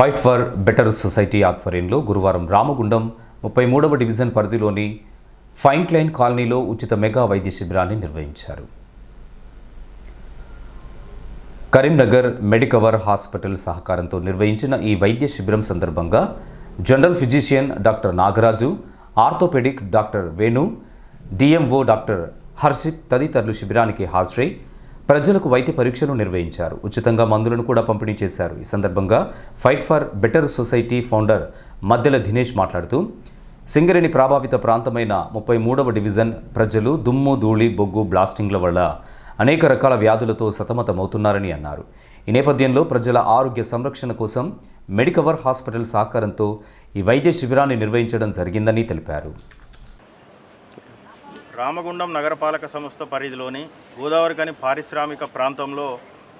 Fight for better society ఆధ్వర్యంలో గురువారం రామగుండం ముప్పై మూడవ డివిజన్ పరిధిలోని ఫైన్ కాలనీలో ఉచిత మెగా వైద్య శిబిరాన్ని నిర్వహించారు. కరీంనగర్ మెడికవర్ హాస్పిటల్ సహకారంతో నిర్వహించిన ఈ వైద్య శిబిరం సందర్భంగా general physician doctor Nagaraju orthopaedic doctor Venu DMO doctor Harshit తదితరులు శిబిరానికి హాజరై ప్రజలకు వైద్య పరీక్షలు నిర్వహించారు. ఉచితంగా మందులను కూడా పంపిణీ చేశారు. ఈ సందర్భంగా fight for better society founder Maddela Dinesh మాట్లాడుతూ సింగరేణి ప్రభావిత ప్రాంతమైన ముప్పై మూడవ డివిజన్ ప్రజలు దుమ్ము ధూళి బొగ్గు బ్లాస్టింగ్ల వల్ల అనేక రకాల వ్యాధులతో సతమతమవుతున్నారని అన్నారు. ఈ నేపథ్యంలో ప్రజల ఆరోగ్య సంరక్షణ కోసం మెడికవర్ హాస్పిటల్ సహకారంతో ఈ వైద్య శిబిరాన్ని నిర్వహించడం జరిగిందని తెలిపారు. రామగుండం నగరపాలక సంస్థ పరిధిలోని గోదావరికని పారిశ్రామిక ప్రాంతంలో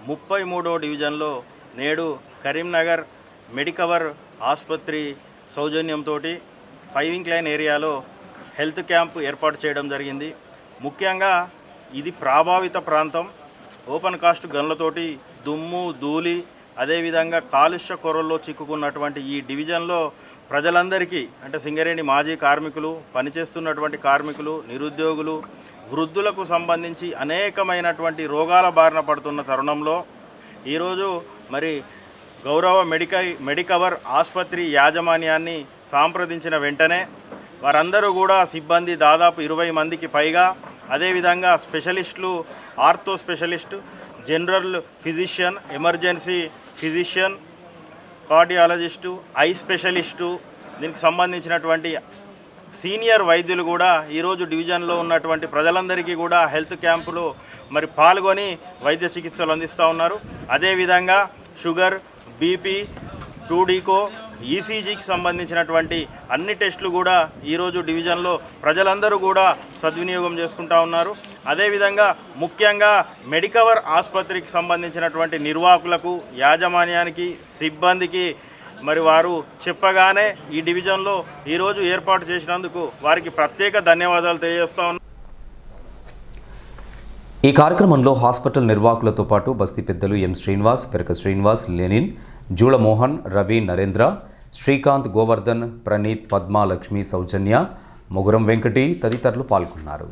ముప్పై మూడో డివిజన్లో నేడు కరీంనగర్ మెడికవర్ ఆసుపత్రి సౌజన్యంతో ఫైవింగ్ లైన్ ఏరియాలో హెల్త్ క్యాంప్ ఏర్పాటు చేయడం జరిగింది. ముఖ్యంగా ఇది ప్రభావిత ప్రాంతం. ఓపెన్ కాస్ట్ గన్లతోటి దుమ్ము ధూళి అదేవిధంగా కాలుష్య కొరల్లో చిక్కుకున్నటువంటి ఈ డివిజన్లో ప్రజలందరికీ అంటే సింగరేణి మాజీ కార్మికులు పనిచేస్తున్నటువంటి కార్మికులు నిరుద్యోగులు వృద్ధులకు సంబంధించి అనేకమైనటువంటి రోగాల బారిన పడుతున్న తరుణంలో ఈరోజు మరి గౌరవ మెడికై మెడికవర్ ఆసుపత్రి యాజమాన్యాన్ని సాంప్రదించిన వెంటనే వారందరూ కూడా సిబ్బంది దాదాపు ఇరవై మందికి పైగా అదేవిధంగా స్పెషలిస్టులు ortho specialist general physician emergency physician cardiologist eye specialist దీనికి సంబంధించినటువంటి సీనియర్ వైద్యులు కూడా ఈరోజు డివిజన్లో ఉన్నటువంటి ప్రజలందరికీ కూడా హెల్త్ క్యాంపులో మరి పాల్గొని వైద్య చికిత్సలు అందిస్తూ ఉన్నారు. అదేవిధంగా షుగర్ బీపీ టూడీకో ఈసీజీకి సంబంధించినటువంటి అన్ని టెస్టులు కూడా ఈరోజు డివిజన్లో ప్రజలందరూ కూడా సద్వినియోగం చేసుకుంటా ఉన్నారు. అదేవిధంగా ముఖ్యంగా మెడికవర్ ఆసుపత్రికి సంబంధించినటువంటి నిర్వాహకులకు యాజమాన్యానికి సిబ్బందికి మరి వారు చెప్పగానే ఈ డివిజన్లో ఈరోజు ఏర్పాటు చేసినందుకు వారికి ప్రత్యేక ధన్యవాదాలు తెలియజేస్తా ఈ కార్యక్రమంలో హాస్పిటల్ నిర్వాహకులతో పాటు బస్తీ పెద్దలు ఎం శ్రీనివాస్ పెరక శ్రీనివాస్ లెనిన్ జూడమోహన్ రవి నరేంద్ర శ్రీకాంత్ గోవర్ధన్ ప్రణీత్ పద్మ లక్ష్మి సౌజన్య ముగురం వెంకటి తదితరులు పాల్గొన్నారు.